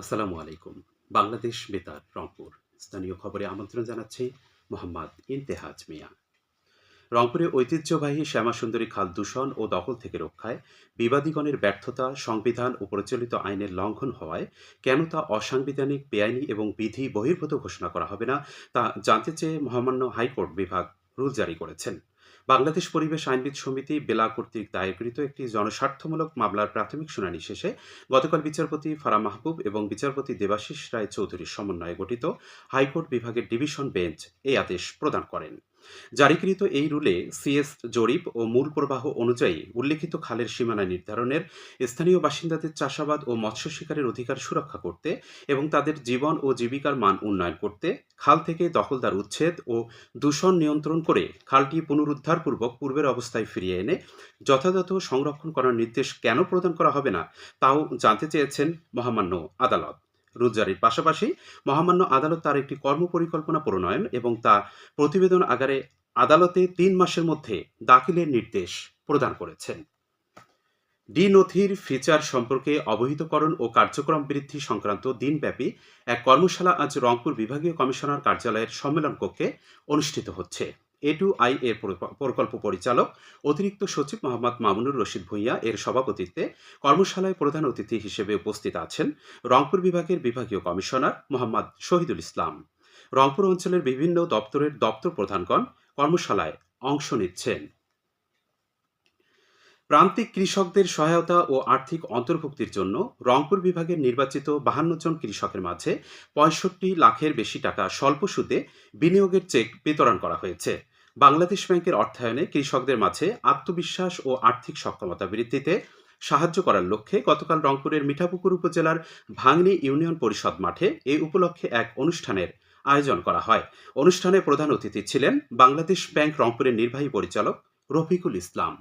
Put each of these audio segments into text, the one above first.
আসসালামু আলাইকুম। বাংলাদেশ বেতার, রংপুর। স্থানীয় খবরে আমন্ত্রণ জানাচ্ছি মোহাম্মদ ইন্তেহাজ মিয়া। রংপুরে ঐতিহ্যবাহী শ্যামাসুন্দরী খাল দূষণ ও দখল থেকে রক্ষায় বিবাদীগণের ব্যর্থতা, সংবিধান ও প্রচলিত আইনের লঙ্ঘন হওয়ায় কেন তা অসাংবিধানিক, বেআইনি এবং বিধি বহির্ভূত ঘোষণা করা হবে না, তা জানতে চেয়ে মহামান্য হাইকোর্ট বিভাগ রুল জারি করেছেন। বাংলাদেশ পরিবেশ আইনবিদ সমিতি বেলা কর্তৃক দায়েরকৃত একটি জনস্বার্থমূলক মামলার প্রাথমিক শুনানি শেষে গতকাল বিচারপতি ফারা মাহবুব এবং বিচারপতি দেবাশিস রায় চৌধুরীর সমন্বয়ে গঠিত হাইকোর্ট বিভাগের ডিভিশন বেঞ্চ এই আদেশ প্রদান করেন। জারিকৃত এই রুলে সিএস জরিপ ও মূল প্রবাহ অনুযায়ী উল্লেখিত খালের সীমানা নির্ধারণের স্থানীয় বাসিন্দাদের চাষাবাদ ও মৎস্য শিকারের অধিকার সুরক্ষা করতে এবং তাদের জীবন ও জীবিকার মান উন্নয়ন করতে, খাল থেকে দখলদার উচ্ছেদ ও দূষণ নিয়ন্ত্রণ করে খালটি পুনরুদ্ধারপূর্বক পূর্বের অবস্থায় ফিরিয়ে এনে যথাযথ সংরক্ষণ করার নির্দেশ কেন প্রদান করা হবে না, তাও জানতে চেয়েছেন মহামান্য আদালত। রুজারির পাশাপাশি মহামান্য আদালত তার একটি কর্মপরিকল্পনা প্রণয়ন এবং তা প্রতিবেদন আকারে আদালতে তিন মাসের মধ্যে দাখিলের নির্দেশ প্রদান করেছেন। ডি নথির ফিচার সম্পর্কে অবহিতকরণ ও কার্যক্রম বৃদ্ধি সংক্রান্ত দিনব্যাপী এক কর্মশালা আজ রংপুর বিভাগীয় কমিশনার কার্যালয়ের সম্মেলন কক্ষে অনুষ্ঠিত হচ্ছে। এ টু আই এর প্রকল্প পরিচালক অতিরিক্ত সচিব মোহাম্মদ মামুনুর রশিদ ভূঁইয়া এর সভাপতিত্বে কর্মশালায় প্রধান অতিথি হিসেবে উপস্থিত আছেন রংপুর বিভাগের বিভাগীয় কমিশনার মোহাম্মদ শহীদুল ইসলাম। রংপুর অঞ্চলের বিভিন্ন দপ্তরের দপ্তর প্রধানগণ কর্মশালায় অংশ নিচ্ছেন। প্রান্তিক কৃষকদের সহায়তা ও আর্থিক অন্তর্ভুক্তির জন্য রংপুর বিভাগের নির্বাচিত বাহান্ন জন কৃষকের মাঝে পঁয়ষট্টি লাখের বেশি টাকা স্বল্প সুদে বিনিয়োগের চেক বিতরণ করা হয়েছে। বাংলাদেশ ব্যাংকের অর্থায়নে কৃষকদের মাঝে আত্মবিশ্বাস ও আর্থিক সক্ষমতা বৃদ্ধিতে সাহায্য করার লক্ষ্যে গতকাল রংপুরের মিঠাপুকুর উপজেলার ভাঙনি ইউনিয়ন পরিষদ মাঠে এই উপলক্ষে এক অনুষ্ঠানের আয়োজন করা হয়। অনুষ্ঠানে প্রধান অতিথি ছিলেন বাংলাদেশ ব্যাংক রংপুরের নির্বাহী পরিচালক রফিকুল ইসলাম।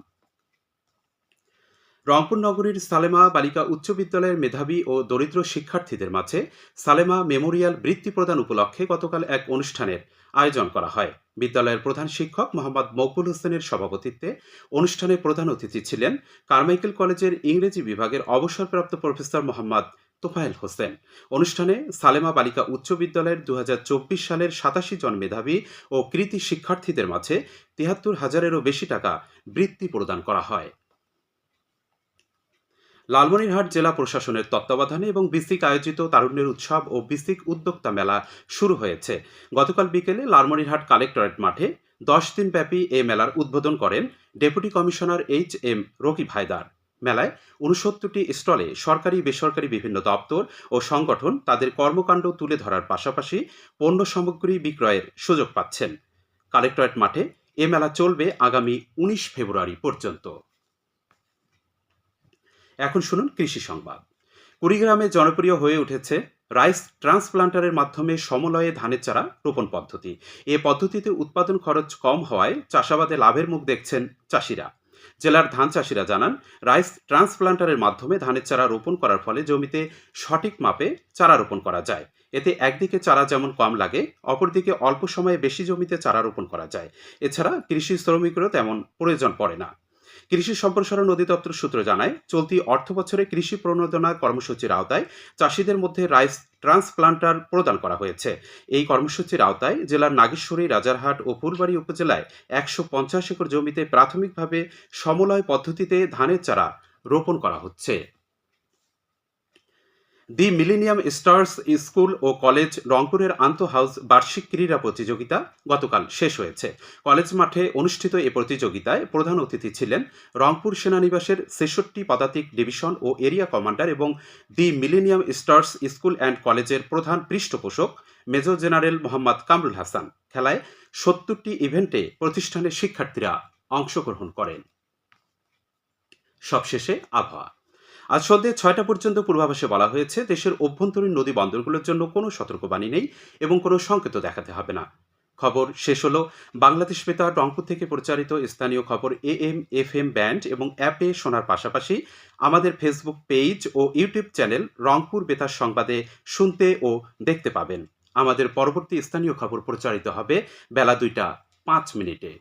রংপুর নগরীর সালেমা বালিকা উচ্চ বিদ্যালয়ের মেধাবী ও দরিদ্র শিক্ষার্থীদের মাঝে সালেমা মেমোরিয়াল বৃত্তি প্রদান উপলক্ষে গতকাল এক অনুষ্ঠানের আয়োজন করা হয়। বিদ্যালয়ের প্রধান শিক্ষক মোহাম্মদ মকবুল হোসেনের সভাপতিত্বে অনুষ্ঠানে প্রধান অতিথি ছিলেন কারমাইকেল কলেজের ইংরেজি বিভাগের অবসরপ্রাপ্ত প্রফেসর মোহাম্মদ তোফায়েল হোসেন। অনুষ্ঠানে সালেমা বালিকা উচ্চ বিদ্যালয়ের দু হাজার চব্বিশ সালের সাতাশি জন মেধাবী ও কৃতি শিক্ষার্থীদের মাঝে তিয়াত্তর হাজারেরও বেশি টাকা বৃত্তি প্রদান করা হয়। লালমনিরহাট জেলা প্রশাসনের তত্ত্বাবধানে এবং বিসিক আয়োজিত তারুণ্যের উৎসব ও বিসিক উদ্যোক্তা মেলা শুরু হয়েছে। গতকাল বিকেলে লালমনিরহাট কালেক্টরেট মাঠে দশ দিন ব্যাপী এই মেলার উদ্বোধন করেন deputy commissioner H M Rocky ভাইদার মেলায় উনসত্তরটি স্টলে সরকারি, বেসরকারি বিভিন্ন দপ্তর ও সংগঠন তাদের কর্মকাণ্ড তুলে ধরার পাশাপাশি পণ্য সামগ্রী বিক্রয়ের সুযোগ পাচ্ছেন। কালেক্টরেট মাঠে এ মেলা চলবে আগামী উনিশ ফেব্রুয়ারি পর্যন্ত। এখন শুনুন কৃষি সংবাদ। কুড়িগ্রামে জনপ্রিয় হয়ে উঠেছে রাইস ট্রান্সপ্লান্টারের মাধ্যমে সমলয়ে ধানের চারা রোপণ পদ্ধতি। এ পদ্ধতিতে উৎপাদন খরচ কম হওয়ায় চাষাবাদে লাভের মুখ দেখছেন চাষিরা। জেলার ধান চাষিরা জানান, রাইস ট্রান্সপ্লান্টারের মাধ্যমে ধানের চারা রোপণ করার ফলে জমিতে সঠিক মাপে চারা রোপণ করা যায়। এতে একদিকে চারা যেমন কম লাগে, অপরদিকে অল্প সময়ে বেশি জমিতে চারা রোপণ করা যায়। এছাড়া কৃষি শ্রমিকেরও তেমন প্রয়োজন পড়ে না। কৃষি সম্প্রসারণ অধিদপ্তর সূত্র জানায়, চলতি অর্থ বছরে কৃষি প্রণোদনা কর্মসূচির আওতায় চাষিদের মধ্যে রাইস ট্রান্সপ্লান্টার প্রদান করা হয়েছে। এই কর্মসূচির আওতায় জেলার নাগেশ্বরী, রাজারহাট ও ফুলবাড়ি উপজেলায় একশো পঞ্চাশ একর জমিতে প্রাথমিকভাবে সমলয় পদ্ধতিতে ধানের চারা রোপণ করা হচ্ছে। দি মিলেনিয়াম স্টার্স স্কুল ও কলেজ রংপুরের আন্ত হাউস বার্ষিক ক্রীড়া প্রতিযোগিতা গতকাল শেষ হয়েছে। কলেজ মাঠে অনুষ্ঠিত এ প্রতিযোগিতায় প্রধান অতিথি ছিলেন রংপুর সেনানিবাসের ছেষট্টি পদাতিক ডিভিশন ও এরিয়া কমান্ডার এবং the millennium stars school and কলেজের প্রধান পৃষ্ঠপোষক মেজর জেনারেল মোহাম্মদ কামরুল হাসান। খেলায় সত্তরটি ইভেন্টে প্রতিষ্ঠানের শিক্ষার্থীরা অংশগ্রহণ করেন। সবশেষে আবহাওয়া। আজ সন্ধ্যে ছয়টা পর্যন্ত পূর্বাভাসে বলা হয়েছে, দেশের অভ্যন্তরীণ নদী বন্দরগুলোর জন্য কোনো সতর্কবাণী নেই এবং কোনো সংকেত দেখাতে হবে না। খবর শেষ হলো। বাংলাদেশ বেতার রংপুর থেকে প্রচারিত স্থানীয় খবর A M F M band এবং অ্যাপে শোনার পাশাপাশি আমাদের ফেসবুক পেজ ও ইউটিউব চ্যানেল রংপুর বেতার সংবাদে শুনতে ও দেখতে পাবেন। আমাদের পরবর্তী স্থানীয় খবর প্রচারিত হবে বেলা দুইটা পাঁচ মিনিটে।